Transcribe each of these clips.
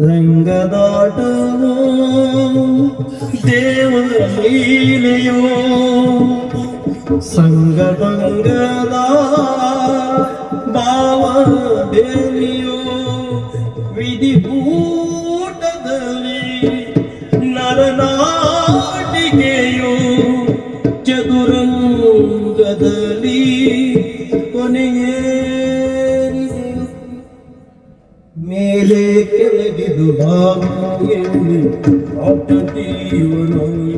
ರಂಗದಾಟವೋ ದೇವರ ಲೀಲೆಯೋ ಸಂಗಭಂಗದ ಭಾವದೇವಿಯೋ ವಿಧಿಭೂಟದಲ್ಲಿ ನರನಾಟಿಕೆಯೋ ಚದುರಂಗದಲ್ಲಿ ಕೊನೆಯೇ Altı diyorum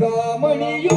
ಕಾಮಣಿಯೋ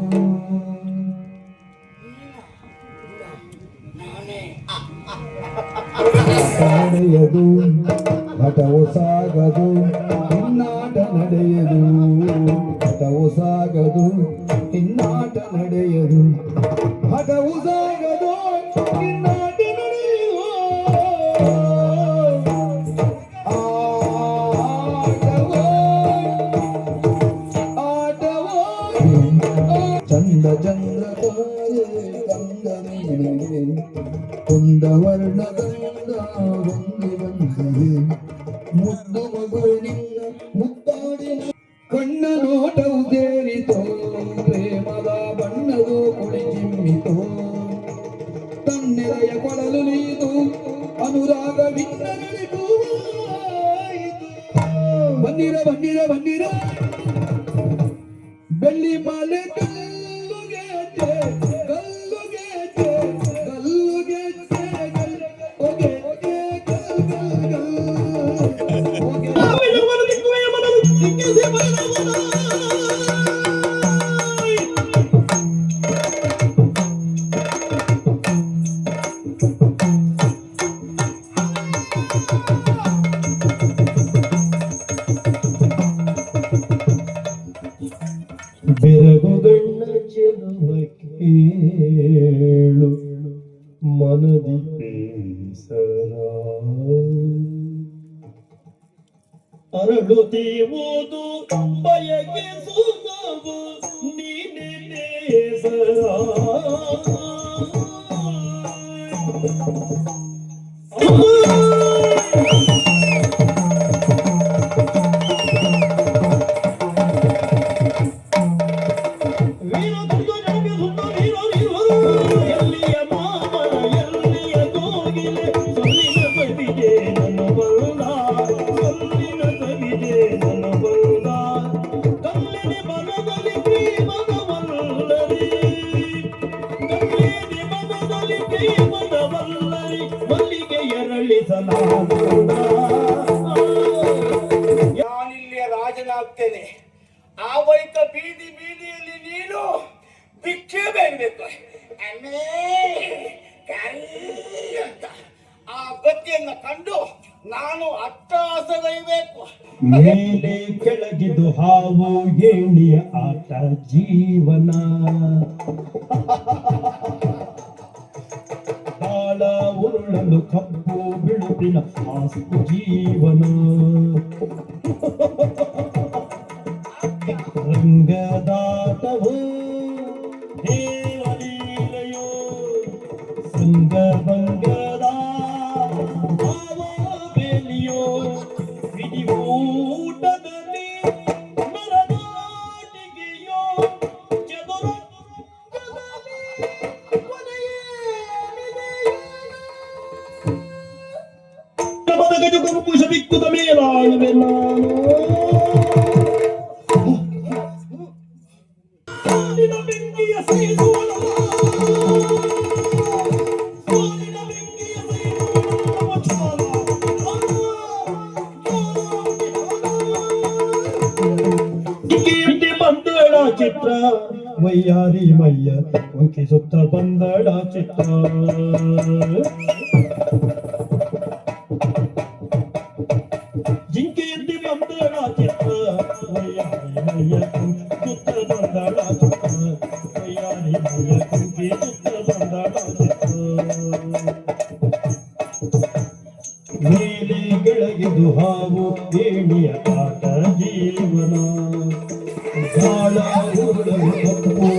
ನಡೆಯದು ಹಠವು ಸಾಗದು ಹಿನ್ನಾಟ ನಡೆಯದು ಹಠವು ಸಾಗದು ಹಿನ್ನಾಟ ನಡೆಯದು ಹಠವು ಸಾಗದು. ಬೆರಗುಗಣ್ಣ ಚೆಲುವ ಕೇಳು ಮನದಿ ಅರಳುತ್ತೀವುದು ಬಯಕೆ ಸುಮವು ನೀನೆ ನೇಸರ. ನಾನಿಲ್ಲಿ ರಾಜನಾಗ್ತೇನೆ. ಆ ಬಳಿಕ ಬೀದಿ ಬೀದಿಯಲ್ಲಿ ನೀನು ಭಿಕ್ಷೆ ಕರೀ ಅಂತ. ಆ ಗತಿಯನ್ನು ಕಂಡು ನಾನು ಅಟ್ಟಾಸಗೈಬೇಕು ಮೇಲೆ ಕೆಳಗಿದು ಹಾವು, ಏಣಿಯ ಆಟ, ಜೀವನ. ಕಾಳ ಉರುಳಲು ಕಪ್ಪು ಬಿಳುಪಿನ ಆಸ್ತು ಜೀವನ. ರಂಗದಾಟವು ದೇವಲೀಲೆಯೋ ಸಂಗಭಂಗದ ಗುರುಪುಷ ಬಿಕ್ಕುದ ಮೇಲಾಳುವೆ ನಾನು ಬೆಂಕಿಯ ಬಂದಳ ಚಿತ್ರ ವೈಯಾರಿ ಮಯ್ಯ ಅಂಕಿಸುತ್ತ ಬಂದಳ ಚಿತ್ರ. ಮೇಲೆ ಕೆಳಗಿದು ಹಾವು ಏಣಿಯ ಕಾಟ ಜೀವನ. ಗಾಳ ಉರುಳಲು ಕಪ್ಪು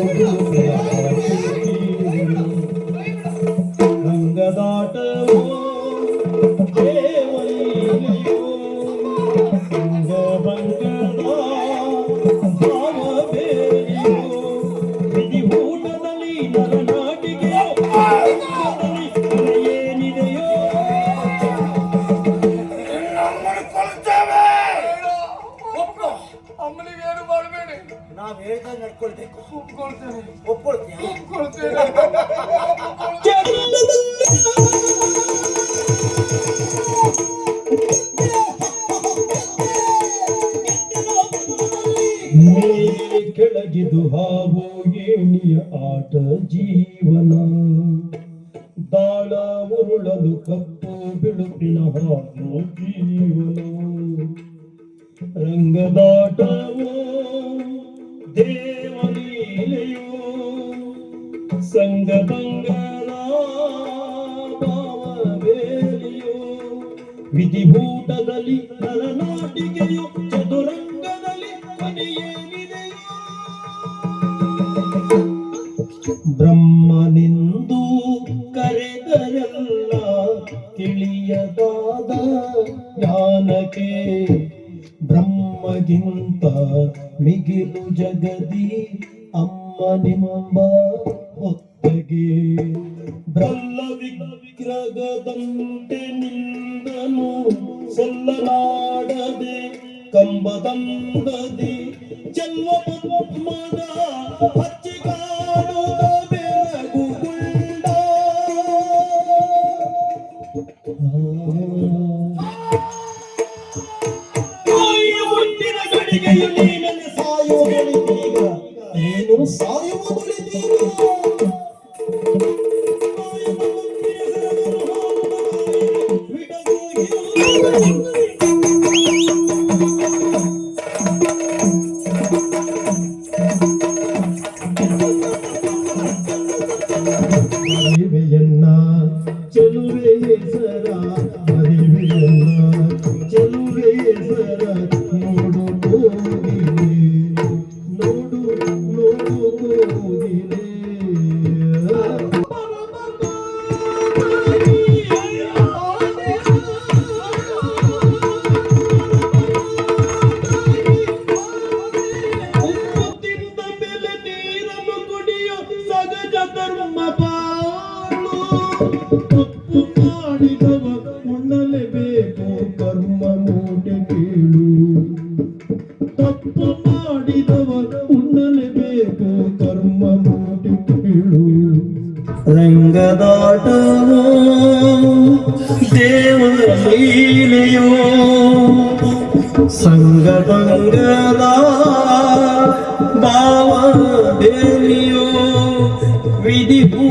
ಕೆಳಗಿದು ಹಾವು ಏಣಿಯ ಆಟ ಜೀವನ. ದಾಳ ಉರುಳಲು ಕಪ್ಪು ಬಿಳುಪಿನ ಹಾವು ಜೀವನ. ರಂಗದಾಟವೋ ದೇವಲೀಲೆಯೋ ಸಂಗಭಂಗದ ವಿಧಿಭೂಟದಲ್ಲಿ ನಲನಾಟಿಗೆಯು ಚದುರಂಗದಲ್ಲಿ ಕೊನೆಯೇನಿದೆಯೋ? ಬ್ರಹ್ಮನೆಂದು ಕರೆದರೆಲ್ಲ ತಿಳಿಯದಾದ ಜ್ಞಾನಕ್ಕೆ ಬ್ರಹ್ಮಗಿಂತ ಮಿಗಿಲು ಜಗದಿ ಅಮ್ಮನಿಂಬ ಗೆ ಬ್ರಹ್ಮ ವಿಗ್ರಹದಂತೆ ನಿಂದನು ಸಲ್ಲನಾಡದೆ ಕಂಬದಂಬದಿ ಜನ್ಮ ಪದ್ಮದ ಸಂಗಮಂಗಲ ಭಾವ ಬೆನಿಯೋ ವಿಧಿಭೂ